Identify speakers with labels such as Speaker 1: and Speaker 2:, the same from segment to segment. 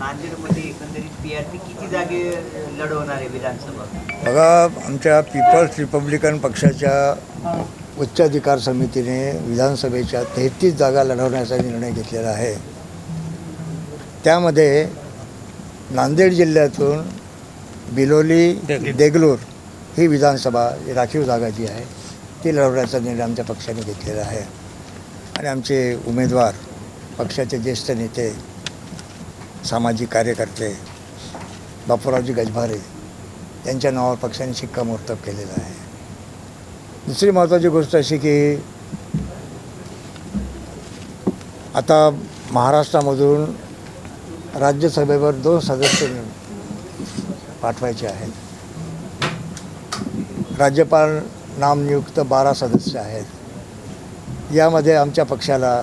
Speaker 1: नांदेडमध्ये एकंदरीत P R P किती जागे लढवणार आहे विधानसभा?
Speaker 2: बघा आमच्या पीपल्स रिपब्लिकन पक्षाच्या उच्चाधिकार समितीने विधानसभेच्या तेहतीस जागा लढवण्याचा निर्णय घेतलेला आहे. त्यामध्ये नांदेड जिल्ह्यातून बिलोली देगलूर ही विधानसभा राखीव जागा जी आहे ती लढवण्याचा निर्णय आमच्या पक्षाने घेतलेला आहे. आणि आमचे उमेदवार पक्षाचे ज्येष्ठ नेते सामाजिक कार्यकर्ते बापूरावजी गजभारे यांच्या नावावर पक्षाने शिक्कामोर्तब केलेलं आहे. दुसरी महत्त्वाची गोष्ट अशी की आता महाराष्ट्रामधून राज्यसभेवर दोन सदस्य पाठवायचे आहेत. राज्यपाल नामनियुक्त बारा सदस्य आहेत. यामध्ये आमच्या पक्षाला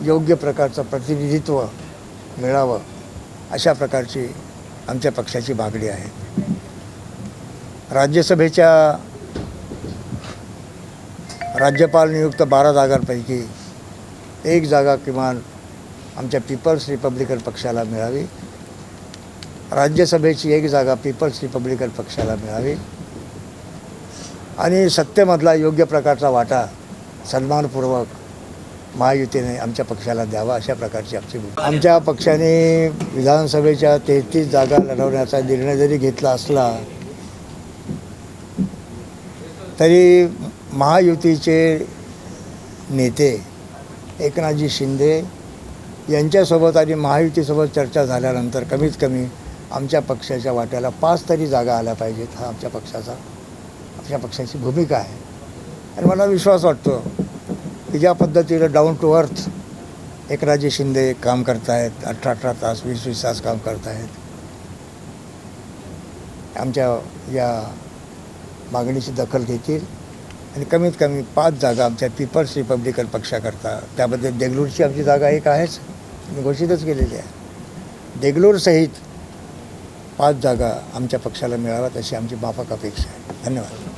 Speaker 2: योग्य प्रकारचं प्रतिनिधित्व मिळावं अशा प्रकारची आमच्या पक्षाची मागणी आहे. राज्यसभेच्या राज्यपाल नियुक्त बारा जागांपैकी एक जागा किमान आमच्या पीपल्स रिपब्लिकन पक्षाला मिळावी. राज्यसभेची एक जागा पीपल्स रिपब्लिकन पक्षाला मिळावी. आणि सत्तेमधला योग्य प्रकारचा वाटा सन्मानपूर्वक महायुतीने आमच्या पक्षाला द्यावा अशा प्रकारची आमची आमच्या पक्षाने विधानसभेच्या तेहतीस जागा लढवण्याचा निर्णय जरी घेतला असला तरी महायुतीचे नेते एकनाथजी शिंदे यांच्यासोबत आणि महायुतीसोबत चर्चा झाल्यानंतर कमीत कमी आमच्या पक्षाच्या वाट्याला पाच तरी जागा आल्या पाहिजेत हा आमच्या पक्षाचा आमच्या पक्षाची भूमिका आहे. आणि मला विश्वास वाटतो की ज्या पद्धतीनं डाऊन टू अर्थ एकराजे शिंदे काम करतायत अठरा अठरा तास वीस वीस तास काम करतायत. आमच्या या मागणीची दखल घेतील आणि कमीत कमी पाच जागा आमच्या पीपल्स रिपब्लिकन पक्षाकरता त्यामध्ये देगलूरची आमची जागा एक आहेच मी घोषितच केलेली आहे. देगलूरसहित पाच जागा आमच्या पक्षाला मिळाव्यात अशी आमची माफक अपेक्षा आहे. धन्यवाद.